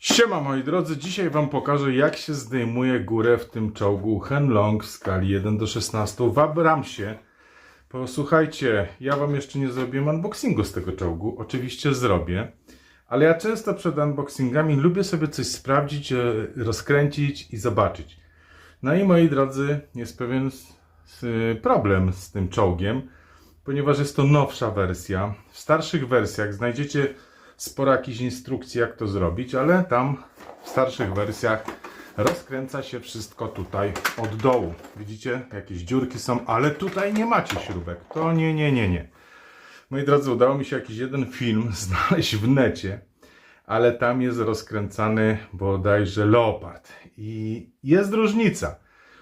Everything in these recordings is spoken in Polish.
Siema moi drodzy, dzisiaj wam pokażę jak się zdejmuje górę w tym czołgu Henlong w skali 1 do 16 w Abramsie. Posłuchajcie, ja wam jeszcze nie zrobiłem unboxingu z tego czołgu, oczywiście zrobię, ale ja często przed unboxingami lubię sobie coś sprawdzić, e, rozkręcić i zobaczyć. No i moi drodzy, jest pewien problem z tym czołgiem, ponieważ jest to nowsza wersja. W starszych wersjach znajdziecie sporo jakichś instrukcji, jak to zrobić, ale tam w starszych wersjach rozkręca się wszystko tutaj od dołu. Widzicie, jakieś dziurki są, ale tutaj nie macie śrubek. To nie, nie, nie, nie. Moi drodzy, udało mi się jakiś jeden film znaleźć w necie, ale tam jest rozkręcany bodajże leopard. I jest różnica.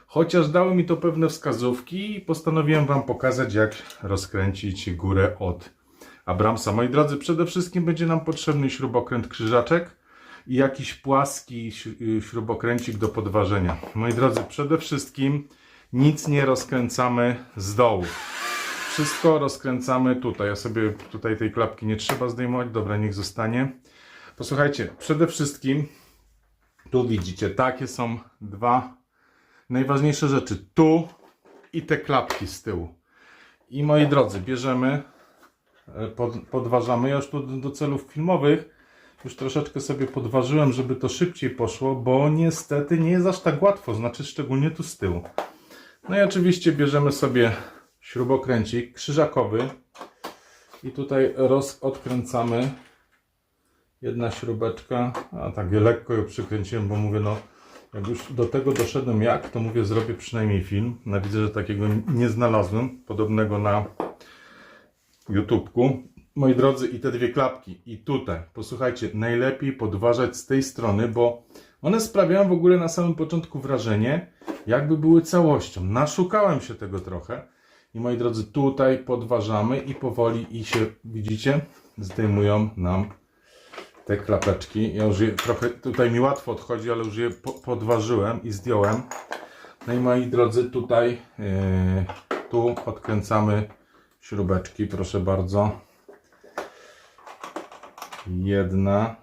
Chociaż dały mi to pewne wskazówki, postanowiłem Wam pokazać, jak rozkręcić górę od Abramsa. Moi drodzy, przede wszystkim będzie nam potrzebny śrubokręt krzyżaczek i jakiś płaski y, śrubokręcik do podważenia. Moi drodzy, przede wszystkim nic nie rozkręcamy z dołu. Wszystko rozkręcamy tutaj. Ja sobie tutaj tej klapki nie trzeba zdejmować. Dobra, niech zostanie. Posłuchajcie, przede wszystkim tu widzicie, takie są dwa najważniejsze rzeczy. Tu i te klapki z tyłu. I moi drodzy, bierzemy pod, podważamy. Ja już tu do, do celów filmowych już troszeczkę sobie podważyłem, żeby to szybciej poszło, bo niestety nie jest aż tak łatwo, znaczy szczególnie tu z tyłu. No i oczywiście bierzemy sobie śrubokręcik krzyżakowy i tutaj roz, odkręcamy jedna śrubeczka, a tak lekko ją przykręciłem, bo mówię no jak już do tego doszedłem jak, to mówię zrobię przynajmniej film. No widzę, że takiego nie znalazłem, podobnego na YouTubeku. Moi drodzy, i te dwie klapki, i tutaj, posłuchajcie, najlepiej podważać z tej strony, bo one sprawiają w ogóle na samym początku wrażenie, jakby były całością. Naszukałem się tego trochę. I moi drodzy, tutaj podważamy i powoli i się, widzicie, zdejmują nam te klapeczki. Ja już je trochę, tutaj mi łatwo odchodzi, ale już je po, podważyłem i zdjąłem. No i moi drodzy, tutaj yy, tu odkręcamy śrubeczki, proszę bardzo. Jedna.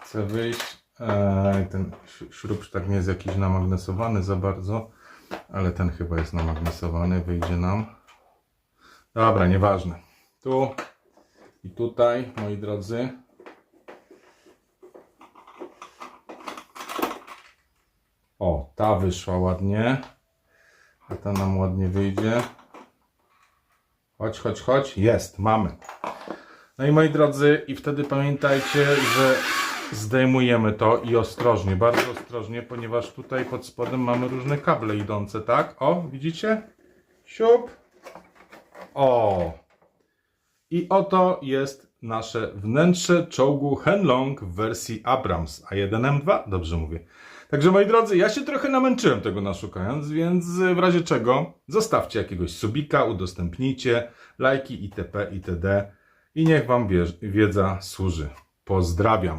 Chce wyjść. Eee, ten śrub tak nie jest jakiś namagnesowany za bardzo, ale ten chyba jest namagnesowany, wyjdzie nam. Dobra, nieważne. Tu i tutaj, moi drodzy. O, ta wyszła ładnie. A ta nam ładnie wyjdzie. Chodź, chodź, chodź. Jest, mamy. No i moi drodzy, i wtedy pamiętajcie, że zdejmujemy to i ostrożnie, bardzo ostrożnie, ponieważ tutaj pod spodem mamy różne kable idące, tak? O, widzicie? Siup. O. I oto jest nasze wnętrze czołgu Henlong w wersji Abrams A1M2, dobrze mówię. Także moi drodzy, ja się trochę namęczyłem tego naszukając, więc w razie czego zostawcie jakiegoś subika, udostępnijcie, lajki itp. itd. I niech wam wie- wiedza służy. Pozdrawiam.